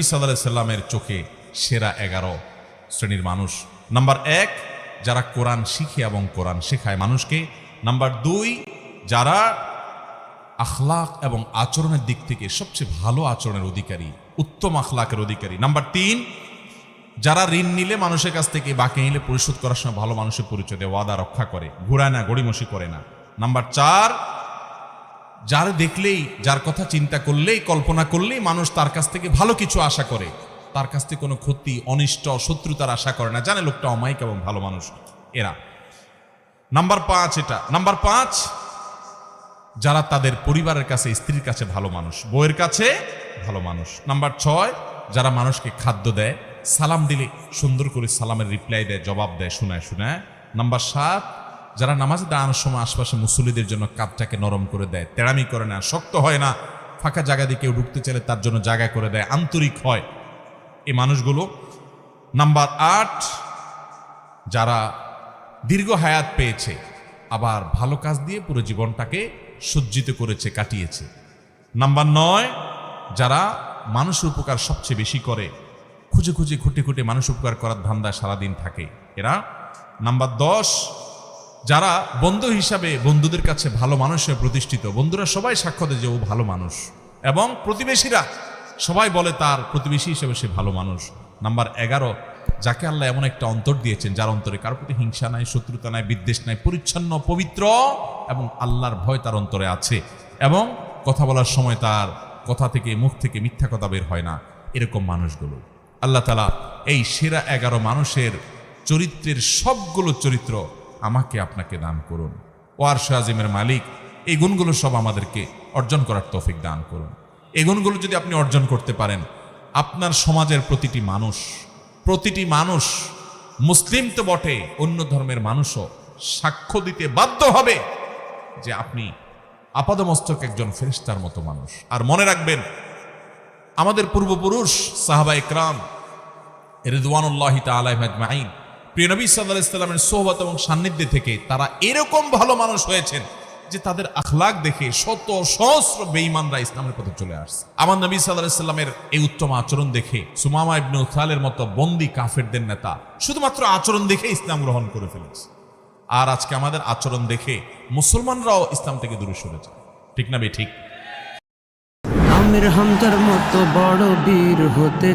সাল্লাহ চোখে সেরা এগারো শ্রেণির মানুষ। নাম্বার এক, যারা কোরআন শিখে এবং কোরআন শেখায় মানুষকে। নাম্বার দুই, যারা আখলাক এবং আচরণের দিক থেকে সবচেয়ে ভালো আচরণের অধিকারী, উত্তম আখলাকের অধিকারী। নাম্বার তিন, যারা ঋণ নিলে মানুষের কাছ থেকে বাকি নিলে পরিশোধ করার সময় ভালো মানুষের পরিচয় দেয় ওয়াদা রক্ষা করে, ঘুরায় না, গড়িমসি করে না। নাম্বার চার যার দেখলেই, যার কথা চিন্তা করলেই, কল্পনা করলেই মানুষ তার কাছ থেকে ভালো কিছু আশা করে। তার কাছ থেকে কোনো ক্ষতি, অনিষ্ট, শত্রুতার আশা করে না। জানে লোকটা অমায়িক এবং ভালো মানুষ এরা। নাম্বার পাঁচ এটা। নাম্বার পাঁচ, যারা তাদের পরিবারের কাছে, স্ত্রীর কাছে ভালো মানুষ, বউয়ের কাছে ভালো মানুষ। নাম্বার ছয়, যারা মানুষকে খাদ্য দেয়, সালাম দিলে সুন্দর করে সালামের রিপ্লাই দেয়, জবাব দেয়, শোনায় শোনায়। নাম্বার সাত যারা নামাজে দাঁড়ানোর সময় আশপাশে মুসল্লিদের জন্য কাপটাকে নরম করে দেয়, তেড়ামি করে না, শক্ত হয় না, ফাঁকা জায়গা দিয়ে কেউ ঢুকতে চাইলে তার জন্য জায়গা করে দেয়, আন্তরিক হয়। এই মানুষগুলো, নাম্বার আট, যারা দীর্ঘ হায়াত পেয়েছে, আবার ভালো কাজ দিয়ে পুরো জীবনটাকে সজ্জিত করেছে, কাটিয়েছে। নাম্বার নয়, যারা মানুষের উপকার সবচেয়ে বেশি করে, খুঁজে খুঁজে, খুঁটে খুঁটে মানুষ উপকার করার ধান্দা সারাদিন থাকে। এরা, নাম্বার দশ যারা বন্ধু হিসাবে বন্ধুদের কাছে ভালো মানুষ হয়ে প্রতিষ্ঠিত, বন্ধুরা সবাই সাক্ষ্য দেয় যে ও ভালো মানুষ। এবং প্রতিবেশীরা সবাই বলে তার প্রতিবেশী হিসেবে সে ভালো মানুষ। নাম্বার এগারো, যাকে আল্লাহ এমন একটা অন্তর দিয়েছেন যার অন্তরে কারোর প্রতি হিংসা নাই, শত্রুতা নাই, বিদ্বেষ নাই, পরিচ্ছন্ন, পবিত্র এবং আল্লাহর ভয় তার অন্তরে আছে এবং কথা বলার সময় তার কথা থেকে, মুখ থেকে মিথ্যা কথা বের হয় না। এরকম মানুষগুলো। আল্লাহ তালা এই সেরা এগারো মানুষের চরিত্রের সবগুলো চরিত্র আমাকে আপনাকে দান করুন। ও আর আজিমের মালিক, এই গুণগুলো সব আমাদেরকে অর্জন করার তৌফিক দান করুন। এই গুণগুলো যদি আপনি অর্জন করতে পারেন, আপনার সমাজের প্রতিটি মানুষ প্রতিটি মানুষ মুসলিম তো বটে, অন্য ধর্মের মানুষও সাক্ষ্য দিতে বাধ্য হবে যে আপনি আপাদমস্তক একজন ফেরিস্তার মতো মানুষ। আর মনে রাখবেন, আমাদের পূর্বপুরুষ সাহাবা ইকরাম রেদওয়ানুল্লাহ তালাইন প্রিয় নবী সাল্লাহ ইসলামের সোহবত এবং সান্নিধ্যে থেকে তারা এরকম ভালো মানুষ হয়েছেন যে তাদের আখলাক দেখে শত সহস্র বেঈমানরা ইসলামের পথে চলে আসছে। আমার নবী সাল্লাহ ইসলামের এই উত্তম আচরণ দেখে সুমামা ইবনে উথালের মতো বন্দি কাফেরদের নেতা শুধুমাত্র আচরণ দেখে ইসলাম গ্রহণ করে ফেলেছে। আর আজকে আমাদের আচরণ দেখে মুসলমানরাও ইসলাম থেকে দূরে সরে যায়। ঠিক না বে ঠিক? আমির হামজার মতো বড় বীর হতে